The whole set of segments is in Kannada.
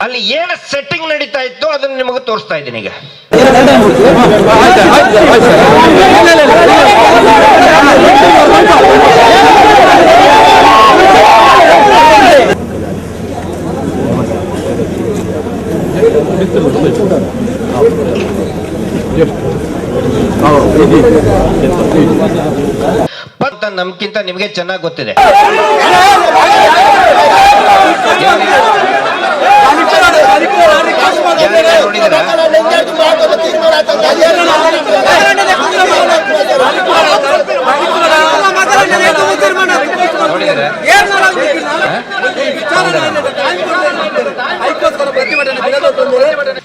ಅಲ್ಲಿ ಏನು ಸೆಟ್ಟಿಂಗ್ ನಡೀತಾ ಇತ್ತು ಅದನ್ನ ನಿಮಗೆ ತೋರಿಸ್ತಾ ಇದ್ದೀನಿ ಈಗ ನಮ್ಗಿಂತ ನಿಮಗೆ ಚೆನ್ನಾಗಿ ಗೊತ್ತಿದೆ?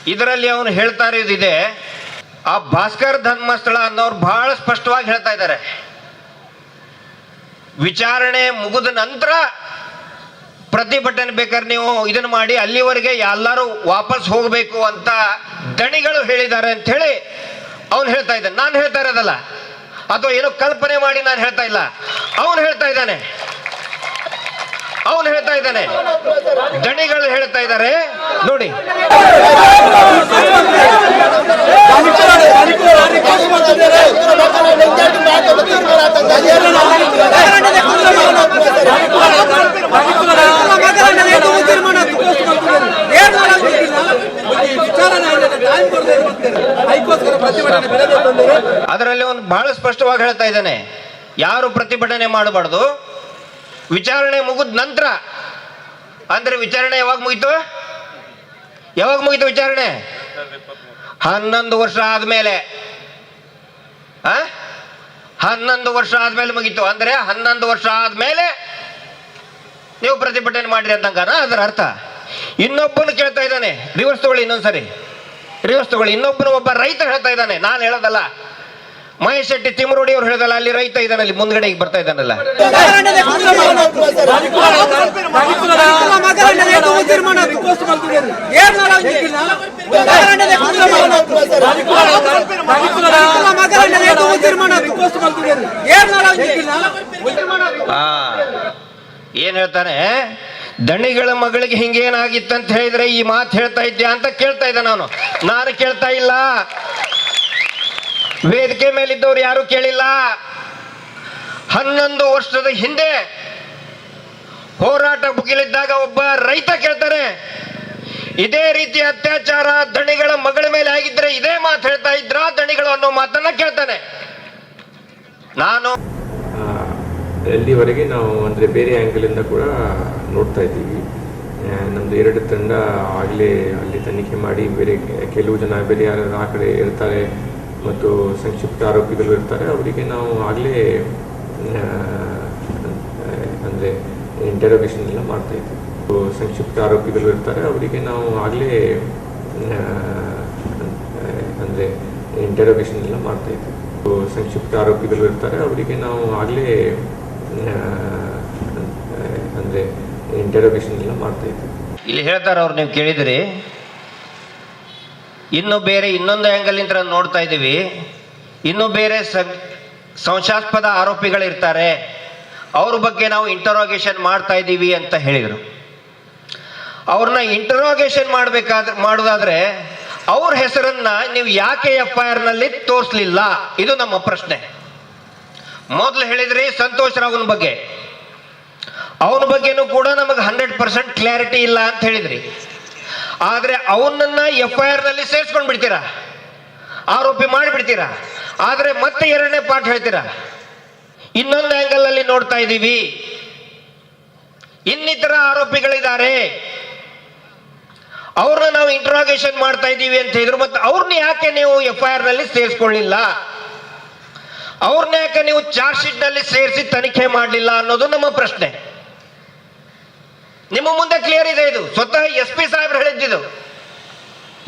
ಇದರಲ್ಲಿ ಅವನು ಹೇಳ್ತಾ ಇರೋದಿದೆ ಆ ಭಾಸ್ಕರ್ ಧರ್ಮಸ್ಥಳ ಅನ್ನೋರು ಬಹಳ ಸ್ಪಷ್ಟವಾಗಿ ಹೇಳ್ತಾ ಇದ್ದಾರೆ. ವಿಚಾರಣೆ ಮುಗಿದ ನಂತರ ಪ್ರತಿಭಟನೆ ಬೇಕಾದ್ರೆ ನೀವು ಇದನ್ನ ಮಾಡಿ ಅಲ್ಲಿವರೆಗೆ ಎಲ್ಲರೂ ವಾಪಸ್ ಹೋಗಬೇಕು ಅಂತ ದಣಿಗಳು ಹೇಳಿದ್ದಾರೆ ಅಂತ ಹೇಳಿ ಅವನು ಹೇಳ್ತಾ ಇದ್ದಾನೆ. ನಾನು ಹೇಳ್ತಾ ಇರೋದಲ್ಲ. ಅಥವಾ ಏನೋ ಕಲ್ಪನೆ ಮಾಡಿ ನಾನು ಹೇಳ್ತಾ ಇಲ್ಲ. ಅವನು ಹೇಳ್ತಾ ಇದ್ದಾನೆ. ಅವನು ಹೇಳ್ತಾ ಇದ್ದಾನೆ. ದಣಿಗಳು ಹೇಳ್ತಾ ಇದ್ದಾರೆ. ನೋಡಿ. ಅದರಲ್ಲಿ ಒಂದು ಬಹಳ ಸ್ಪಷ್ಟವಾಗಿ ಹೇಳ್ತಾ ಇದ್ದಾನೆ. ಯಾರು ಪ್ರತಿಭಟನೆ ಮಾಡಬಾರ್ದು? ವಿಚಾರಣೆ ಮುಗಿದ ನಂತರ, ಅಂದ್ರೆ ವಿಚಾರಣೆ ಯಾವಾಗ ಮುಗಿತು? ಯಾವಾಗ ಮುಗಿತು ವಿಚಾರಣೆ? ಹನ್ನೊಂದು ವರ್ಷ ಆದ್ಮೇಲೆ. ಹನ್ನೊಂದು ವರ್ಷ ಆದ್ಮೇಲೆ ಮುಗಿತು. ಅಂದ್ರೆ ಹನ್ನೊಂದು ವರ್ಷ ಆದ್ಮೇಲೆ ನೀವು ಪ್ರತಿಭಟನೆ ಮಾಡಿರಿ ಅಂತಂಗಾರ ಅದರ ಅರ್ಥ. ಇನ್ನೊಬ್ಬನು ಕೇಳ್ತಾ ಇದ್ದಾನೆ, ರಿವರ್ಸ್ ತಗೊಳ್ಳಿ ಇನ್ನೊಂದ್ಸರಿ. ರಿವರ್ಸ್ ತಗೊಳ್ಳಿ ಇನ್ನೊಬ್ಬನು ಒಬ್ಬ ರೈತ ಹೇಳ್ತಾ ಇದ್ದಾನೆ. ನಾನು ಹೇಳೋದಲ್ಲ ಮಹೇಶ್ ಶೆಟ್ಟಿ ತಿಮರೋಡಿ ಅವ್ರು ಹೇಳ್ದಲ್ಲ ಅಲ್ಲಿ ರೈತ ಇದ್ದಾನೆ ಅಲ್ಲಿ ಮುಂದ್ಗಡೆ ಈಗ ಬರ್ತಾ ಇದ್ದಾನಲ್ಲ ಏನ್ ಹೇಳ್ತಾನೆ? ದಣಿಗಳ ಮಗಳಿಗೆ ಹಿಂಗೇನಾಗಿತ್ತಂತ ಹೇಳಿದ್ರೆ ಈ ಮಾತು ಹೇಳ್ತಾ ಇದ್ಯಾ ಅಂತ ಕೇಳ್ತಾ ಇದ್ದೆ ನಾನು. ನಾನು ಕೇಳ್ತಾ ಇಲ್ಲ. ವೇದಿಕೆ ಮೇಲಿದ್ದವ್ರು ಯಾರು ಕೇಳಿಲ್ಲ. ಹನ್ನೊಂದು ವರ್ಷದ ಹಿಂದೆ ಹೋರಾಟ ಬುಗಿಲಿದ್ದಾಗ ಒಬ್ಬ ರೈತ ಕೇಳ್ತಾರೆ ಇದೇ ರೀತಿ ಅತ್ಯಾಚಾರ ದಣಿಗಳ ಮಗಳ ಮೇಲೆ ಆಗಿದ್ರೆ ಇದೇ ಮಾತು ಹೇಳ್ತಾ ಇದ್ರ ದಣಿಗಳು ಅನ್ನೋ ಮಾತನ್ನ ಕೇಳ್ತಾನೆ. ನಾನು ಆ, ಎಲ್ಲಿವರೆಗೆ ನಾವು ಅಂದರೆ ಬೇರೆ ಆ್ಯಂಗಲಿಂದ ಕೂಡ ನೋಡ್ತಾ ಇದ್ದೀವಿ. ನಮ್ಮದು ಎರಡು ತಂಡ ಆಗಲೇ ಅಲ್ಲಿ ತನಿಖೆ ಮಾಡಿ ಬೇರೆ ಕೆಲವು ಜನ ಬೇರೆ ಯಾರು ಆ ಕಡೆ ಇರ್ತಾರೆ ಮತ್ತು ಸಂಕ್ಷಿಪ್ತ ಆರೋಪಿಗಳು ಇರ್ತಾರೆ ಅವರಿಗೆ ನಾವು ಆಗಲೇ ಅಂದರೆ ಇಂಟರೋಗೇಷನ್ ಎಲ್ಲ ಮಾಡ್ತಾ ಇದ್ದೀವಿ. ಸಂಕ್ಷಿಪ್ತ ಆರೋಪಿಗಳು ಇರ್ತಾರೆ ಅವರಿಗೆ ನಾವು ಆಗಲೇ ಅಂದರೆ ಇಂಟರೋಗೇಷನ್ ಎಲ್ಲ ಮಾಡ್ತಾ ಇದ್ದೀವಿ. ಸಂಕ್ಷಿಪ್ತ ಆರೋಪಿಗಳು ಇರ್ತಾರೆ ಅವರಿಗೆ ನಾವು ಆಗಲೇ ಅಂದರೆ ಇಂಟರೋಗೇಷನ್ ಎಲ್ಲ ಮಾಡ್ತಾ ಇದ್ದೆ. ಇಲ್ಲಿ ಹೇಳ್ತಾರೆ ಅವ್ರು, ನೀವು ಕೇಳಿದಿರಿ. ಇನ್ನು ಬೇರೆ ಇನ್ನೊಂದು ಆ್ಯಂಗಲಿಂದ ನೋಡ್ತಾ ಇದ್ದೀವಿ. ಇನ್ನು ಬೇರೆ ಸಂಶಾಸ್ಪದ ಆರೋಪಿಗಳಿರ್ತಾರೆ. ಅವ್ರ ಬಗ್ಗೆ ನಾವು ಇಂಟರೋಗೇಷನ್ ಮಾಡ್ತಾ ಇದ್ದೀವಿ ಅಂತ ಹೇಳಿದರು. ಅವ್ರನ್ನ ಇಂಟರೋಗೇಷನ್ ಮಾಡಬೇಕಾದ್ರೆ, ಮಾಡೋದಾದ್ರೆ ಅವ್ರ ಹೆಸರನ್ನ ನೀವು ಯಾಕೆ ಎಫ್ ಐ ಆರ್ನಲ್ಲಿ ತೋರಿಸ್ಲಿಲ್ಲ? ಇದು ನಮ್ಮ ಪ್ರಶ್ನೆ. ಮೊದಲು ಹೇಳಿದ್ರಿ ಸಂತೋಷ್ ರಾವ್ನ ಬಗ್ಗೆ. ಅವನ ಬಗ್ಗೆನೂ ಕೂಡ ನಮಗೆ ಹಂಡ್ರೆಡ್ ಪರ್ಸೆಂಟ್ ಕ್ಲಾರಿಟಿ ಇಲ್ಲ ಅಂತ ಹೇಳಿದ್ರಿ. ಆದ್ರೆ ಅವನನ್ನ ಎಫ್ ಐ ಆರ್ನಲ್ಲಿ ಸೇರಿಸ್ಕೊಂಡ್ ಬಿಡ್ತೀರಾ ಆರೋಪಿ ಮಾಡಿಬಿಡ್ತೀರಾ? ಆದ್ರೆ ಮತ್ತೆ ಎರಡನೇ ಪಾಠ ಹೇಳ್ತೀರಾ? ಇನ್ನೊಂದು ಆಂಗಲ್ ಅಲ್ಲಿ ನೋಡ್ತಾ ಇದ್ದೀವಿ ಇನ್ನಿತರ ಆರೋಪಿಗಳಿದ್ದಾರೆ. ಅವ್ರನ್ನ ನಾವು ಇಂಟ್ರಾಗೇಷನ್ ಮಾಡ್ತಾ ಇದ್ದೀವಿ ಅಂತ ಹೇಳಿದ್ರು, ಮತ್ತೆ ಅವ್ರನ್ನ ಯಾಕೆ ನೀವು ಎಫ್ ಐ ಆರ್ನಲ್ಲಿ ಸೇರಿಸ್ಕೊಳ್ಳಿಲ್ಲ? ಅವ್ರನ್ನ ಯಾಕೆ ನೀವು ಚಾರ್ಜ್ ಶೀಟ್ನಲ್ಲಿ ಸೇರಿಸಿ ತನಿಖೆ ಮಾಡಲಿಲ್ಲ ಅನ್ನೋದು ನಮ್ಮ ಪ್ರಶ್ನೆ. ನಿಮ್ಮ ಮುಂದೆ ಕ್ಲಿಯರ್ ಇದೆ ಇದು. ಸ್ವತಃ ಎಸ್ ಪಿ ಸಾಹೇಬ್ರು ಹೇಳಿದ್ದಿದು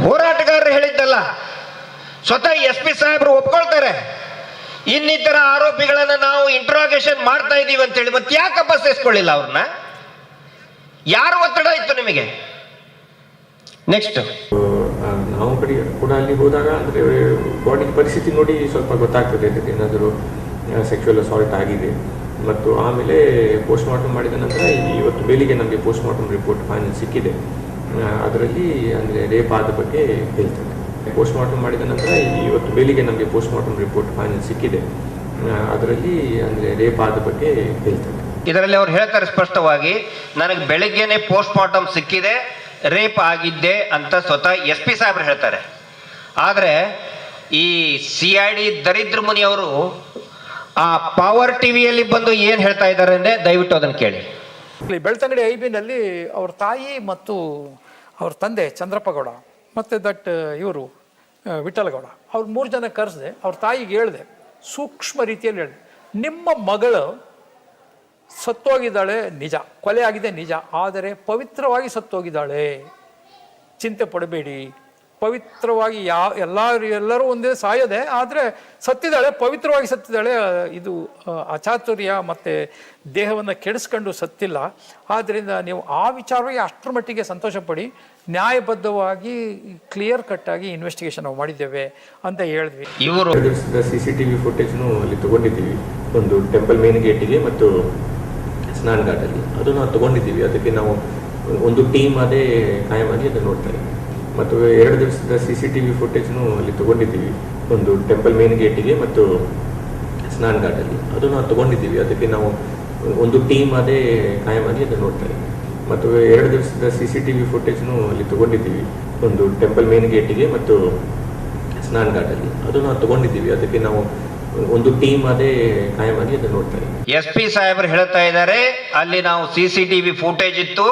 ಹೋರಾಟಗಾರರು ಹೇಳಿದ್ದಲ್ಲ. ಸ್ವತಃ ಎಸ್ ಪಿ ಸಾಹೇಬ್ರು ಒಪ್ಕೊಳ್ತಾರೆ. ಇನ್ನಿತರ ಆರೋಪಿಗಳನ್ನ ನಾವು ಇಂಟ್ರಾಗೇಷನ್ ಮಾಡ್ತಾ ಇದೀವಿ ಅಂತ ಹೇಳಿ ಮತ್ತೆ ಯಾಕಪ್ಪ ಸೇರಿಸ್ಕೊಳ್ಳಿಲ್ಲ ಅವ್ರನ್ನ? ಯಾರು ಒತ್ತಡ ಇತ್ತು ನಿಮಗೆ? ನೆಕ್ಸ್ಟ್ ನಾವು ಕಡೆ ಕೂಡ ಅಲ್ಲಿ ಹೋದಾಗ ಅಂದರೆ ಬಾಡಿ ಪರಿಸ್ಥಿತಿ ನೋಡಿ ಸ್ವಲ್ಪ ಗೊತ್ತಾಗ್ತದೆ ಅದಕ್ಕೆ ಏನಾದರೂ ಸೆಕ್ಷುವಲ್ ಅಸಾಲ್ಟ್ ಆಗಿದೆ. ಮತ್ತು ಆಮೇಲೆ ಪೋಸ್ಟ್ ಮಾರ್ಟಮ್ ಮಾಡಿದ ನಂತರ ಇವತ್ತು ಬೆಳಿಗ್ಗೆ ನಮಗೆ ಪೋಸ್ಟ್ ಮಾರ್ಟಮ್ ರಿಪೋರ್ಟ್ ಫೈನಲ್ ಸಿಕ್ಕಿದೆ ಅದರಲ್ಲಿ ಅಂದರೆ ರೇಪ್ ಆದ ಬಗ್ಗೆ ಹೇಳ್ತದೆ ಪೋಸ್ಟ್ ಮಾರ್ಟಮ್ ಮಾಡಿದ ನಂತರ ಇವತ್ತು ಬೆಳಿಗ್ಗೆ ನಮಗೆ ಪೋಸ್ಟ್ ಮಾರ್ಟಮ್ ರಿಪೋರ್ಟ್ ಫೈನಲ್ ಸಿಕ್ಕಿದೆ ಅದರಲ್ಲಿ ಅಂದರೆ ರೇಪ್ ಆದ ಬಗ್ಗೆ ಹೇಳ್ತಾರೆ. ಇದರಲ್ಲಿ ಅವ್ರು ಹೇಳ್ತಾರೆ ಸ್ಪಷ್ಟವಾಗಿ, ನನಗೆ ಬೆಳಿಗ್ಗೆನೆ ಪೋಸ್ಟ್ ಮಾರ್ಟಮ್ ಸಿಕ್ಕಿದೆ ರೇಪ್ ಆಗಿದ್ದೆ ಅಂತ ಸ್ವತಃ ಎಸ್ ಪಿ ಸಾಹೇಬ್ರು ಹೇಳ್ತಾರೆ. ಆದರೆ ಈ ಸಿ ಐ ಡಿ ದರಿದ್ರ ಮುನಿಯವರು ಆ ಪವರ್ ಟಿವಿಯಲ್ಲಿ ಬಂದು ಏನು ಹೇಳ್ತಾ ಇದ್ದಾರೆ ಅಂದರೆ ದಯವಿಟ್ಟು ಅದನ್ನು ಕೇಳಿ. ಬೆಳ್ತಂಗಡಿ ಐ ಬಿನಲ್ಲಿ ಅವ್ರ ತಾಯಿ ಮತ್ತು ಅವ್ರ ತಂದೆ ಚಂದ್ರಪ್ಪಗೌಡ ಮತ್ತು ದಟ್ ಇವರು ವಿಠಲಗೌಡ, ಅವ್ರು ಮೂರು ಜನ ಕರೆಸಿದೆ, ಅವ್ರ ತಾಯಿಗೆ ಹೇಳಿದೆ, ಸೂಕ್ಷ್ಮ ರೀತಿಯಲ್ಲಿ ಹೇಳಿದೆ, ನಿಮ್ಮ ಮಗಳು ಸತ್ತೋಗಿದ್ದಾಳೆ ನಿಜ ಕೊಲೆ ಆಗಿದೆ ನಿಜ ಆದರೆ ಪವಿತ್ರವಾಗಿ ಸತ್ತೋಗಿದ್ದಾಳೆ. ಚಿಂತೆ ಪಡಬೇಡಿ ಪವಿತ್ರವಾಗಿ ಯಾವ ಎಲ್ಲ ಎಲ್ಲರೂ ಒಂದೇ ಸಾಯದೆ ಆದರೆ ಸತ್ತಿದ್ದಾಳೆ ಪವಿತ್ರವಾಗಿ ಸತ್ತಿದ್ದಾಳೆ. ಇದು ಅಚಾತುರ್ಯ ಮತ್ತು ದೇಹವನ್ನು ಕೆಡಿಸ್ಕೊಂಡು ಸತ್ತಿಲ್ಲ. ಆದ್ದರಿಂದ ನೀವು ಆ ವಿಚಾರವಾಗಿ ಅಷ್ಟರ ಮಟ್ಟಿಗೆ ಸಂತೋಷಪಡಿ ನ್ಯಾಯಬದ್ಧವಾಗಿ ಕ್ಲಿಯರ್ ಕಟ್ಟಾಗಿ ಇನ್ವೆಸ್ಟಿಗೇಷನ್ ನಾವು ಮಾಡಿದ್ದೇವೆ ಅಂತ ಹೇಳಿದ್ವಿ. ಇವರು ಸಿ ಸಿ ಟಿ ವಿ ಫುಟೇಜ್ನು ಅಲ್ಲಿ ತಗೊಂಡಿದ್ದೀವಿ. ಒಂದು ಟೆಂಪಲ್ ಮೇನ್ ಗೇಟಿಗೆ ಮತ್ತು ಸ್ನಾನ ಘಾಟಲ್ಲಿ ಅದು ನಾವು ತಗೊಂಡಿದ್ದೀವಿ. ಅದಕ್ಕೆ ನಾವು ಒಂದು ಟೀಮ್ ಅದೇ ಕಾಯಮಾಗಿ ಅದನ್ನು ನೋಡ್ತಾ ಇದ್ದೀವಿ. ಮತ್ತು ಎರಡು ದಿವಸದ ಸಿ ಸಿ ಟಿ ವಿ ಫುಟೇಜ್ನು ಅಲ್ಲಿ ತಗೊಂಡಿದ್ದೀವಿ. ಒಂದು ಟೆಂಪಲ್ ಮೇನ್ ಗೇಟಿಗೆ ಮತ್ತು ಸ್ನಾನ್ ಘಾಟಲ್ಲಿ ಅದು ನಾವು ತಗೊಂಡಿದ್ದೀವಿ. ಅದಕ್ಕೆ ನಾವು ಒಂದು ಟೀಮ್ ಅದೇ ಕಾಯಮಾಗಿ ಅದನ್ನು ನೋಡ್ತಾ ಇದ್ದೀವಿ. ಮತ್ತು ಎರಡು ದಿವಸದ ಸಿ ಸಿ ಟಿ ವಿ ಫುಟೇಜ್ನು ಅಲ್ಲಿ ತಗೊಂಡಿದ್ದೀವಿ. ಒಂದು ಟೆಂಪಲ್ ಮೇನ್ ಗೇಟಿಗೆ ಮತ್ತು ಸ್ನಾನ್ ಘಾಟಲ್ಲಿ ಅದು ನಾವು ತಗೊಂಡಿದ್ದೀವಿ. ಅದಕ್ಕೆ ನಾವು ಒಂದು ಟೀಮ್ ಅದೇ ಕಾಯಮಾಗಿ ಅದನ್ನು ನೋಡ್ತಾ ಇದ್ದೀವಿ ಎಸ್ ಪಿ ಸಾಹೇಬರು ಹೇಳ್ತಾ ಇದ್ದಾರೆ ಅಲ್ಲಿ ನಾವು C C T V footage ಇತ್ತು.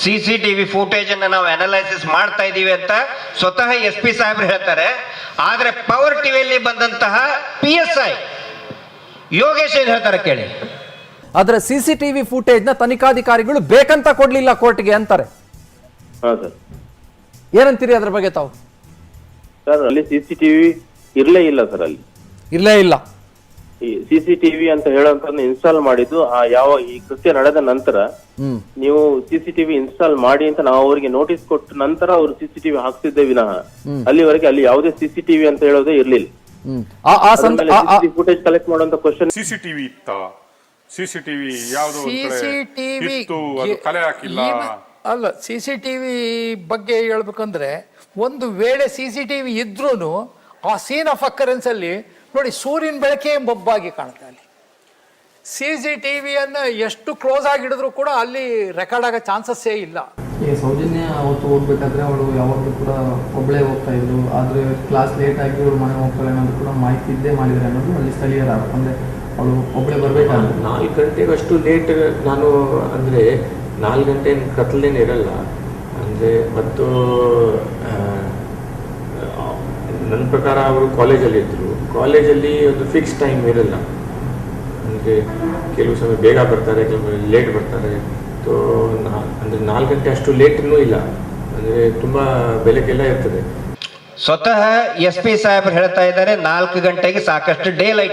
C C T V footage ಅನ್ನು ನಾವು ಅನಲೈಸಿಸ್ ಮಾಡ್ತಾ ಇದ್ದೀವಿ ಅಂತ ಸ್ವತಃ ಎಸ್ ಪಿ ಸಾಹೇಬರು ಹೇಳ್ತಾರೆ. ಆದರೆ ಪವರ್ ಟಿವಿಯಲ್ಲಿ ಬಂದಂತಹ ಪಿ ಎಸ್ ಐ ಯೋಗೇಶ್ ಏನ್ ಹೇಳ್ತಾರೆ ಕೇಳಿ. ಆದರೆ ಸಿ ಸಿ ಟಿ ವಿ ಫುಟೇಜ್ನ ತನಿಖಾಧಿಕಾರಿಗಳು ಬೇಕಂತ ಕೊಡ್ಲಿಲ್ಲ ಕೋರ್ಟ್ಗೆ ಅಂತಾರೆ. ಏನಂತೀರಿ ಅದ್ರ ಬಗ್ಗೆ ತಾವು? ಸರ್ ಅಲ್ಲಿ ಸಿ ಸಿ ಟಿವಿ ಇರಲೇ ಇಲ್ಲ ಸರ್ ಅಲ್ಲಿ. ಇಲ್ಲೇ ಇಲ್ಲ ಈ ಸಿ ಸಿ ಟಿವಿ ಅಂತ ಹೇಳೋಂಥದ್ದು ಇನ್ಸ್ಟಾಲ್ ಮಾಡಿದ್ದು ಆ ಯಾವ ಈ ಕೃತ್ಯ ನಡೆದ ನಂತರ ಹ್ಮ್ ನೀವು ಸಿಸಿಟಿವಿ ಸಿ ಟಿವಿ ಇನ್ಸ್ಟಾಲ್ ಮಾಡಿ ಅಂತ ನಾವು ಅವರಿಗೆ ನೋಟಿಸ್ ಕೊಟ್ಟ ನಂತರ ಅವರು ಸಿಸಿಟಿವಿ ಸಿ ಟಿವಿ ಹಾಕ್ತಿದ್ದೆ ವಿನಃ ಅಲ್ಲಿವರೆಗೆ ಅಲ್ಲಿ ಯಾವುದೇ ಸಿಸಿಟಿವಿ ಸಿ ಟಿವಿ ಅಂತ ಹೇಳೋದೇ ಇರ್ಲಿಲ್ಲ ಹ್ಮ್ ಆ ಆ ಸಂದ ಆ- ಆ- ಫುಟೇಜ್ ಕಲೆಕ್ಟ್ ಮಾಡುವಂತ ಕ್ವಶನ್ ಸಿಸಿಟಿವಿ ಇತ್ತ ಸಿಸಿಟಿವಿ ಯಾವ್ದೋ ಒಂದ್ ಕಡೆ CCTV ಇತ್ತು ಅದು ಕಲೆ ಹಾಕಿಲ್ಲ ಅಲ್ಲ ಸಿ ಸಿ ಟಿ ವಿ ಬಗ್ಗೆ ಹೇಳ್ಬೇಕಂದ್ರೆ ಒಂದು ವೇಳೆ ಸಿ ಸಿ ಟಿ ವಿ ಇದ್ರೂ ಆ ಸೀನ್ ಆಫ್ ಅಕ್ಕರೆನ್ಸ್ ಅಲ್ಲಿ ನೋಡಿ ಸೂರ್ಯನ ಬೆಳಕೆ ಬೊಬ್ಬಾಗಿ ಕಾಣುತ್ತೆ ಅಲ್ಲಿ. ಸಿ ಜಿ ಟಿ ವಿಯನ್ನು ಎಷ್ಟು ಕ್ಲೋಸ್ ಆಗಿ ಹಿಡಿದ್ರು ಕೂಡ ಅಲ್ಲಿ ರೆಕಾರ್ಡ್ ಆಗೋ ಚಾನ್ಸಸ್ಸೇ ಇಲ್ಲ. ಈ ಸೌಜನ್ಯ ಅವತ್ತು ಹೋಗ್ಬೇಕಾದ್ರೆ ಅವಳು ಯಾವಾಗಲೂ ಕೂಡ ಒಬ್ಬಳೇ ಹೋಗ್ತಾ ಇದ್ರು ಆದರೆ ಕ್ಲಾಸ್ ಲೇಟ್ ಆಗಿ ಅವಳು ಮನೆ ಹೋಗ್ತಾಳೆ ಅನ್ನೋದು ಕೂಡ ಮಾಹಿತಿ ಇದ್ದೇ ಮಾಡಿದರೆ ಅನ್ನೋದು ಅಲ್ಲಿ ಸ್ಥಳೀಯರ ಅಂದರೆ ಅವಳು ಒಬ್ಬಳೇ ಬರಬೇಕಾದ್ರೆ. ನಾಲ್ಕು ಗಂಟೆಗಷ್ಟು ಲೇಟ್ ನಾನು ಅಂದರೆ ನಾಲ್ಕು ಗಂಟೆ ಕತ್ಲೇನೆ ಇರಲ್ಲ. ಅಂದರೆ ಮತ್ತು ಆ, ನನ್ನ ಪ್ರಕಾರ ಅವರು ಕಾಲೇಜಲ್ಲಿ ಇದ್ದರು ಕಾಲೇಜಲ್ಲಿ ಒಂದು ಫಿಕ್ಸ್ ಟೈಮ್ ಇರಲ್ಲ. ಅಂದರೆ ಕೆಲವು ಸಮಯ ಬೇಗ ಬರ್ತಾರೆ, ಕೆಲವು ಲೇಟ್ ಬರ್ತಾರೆ. ನಾ, ಅಂದರೆ ನಾಲ್ಕು ಗಂಟೆ ಅಷ್ಟು ಲೇಟ್ನೂ ಇಲ್ಲ. ಅಂದರೆ ತುಂಬ ಬೆಲೆಗೆಲ್ಲ ಇರ್ತದೆ. ಸ್ವತಃ ಎಸ್ ಪಿ ಸಾಹೇಬರು ಹೇಳ್ತಾ ಇದ್ದಾರೆ, ನಾಲ್ಕು ಗಂಟೆಗೆ ಸಾಕಷ್ಟು ಡೇ ಲೈಟ್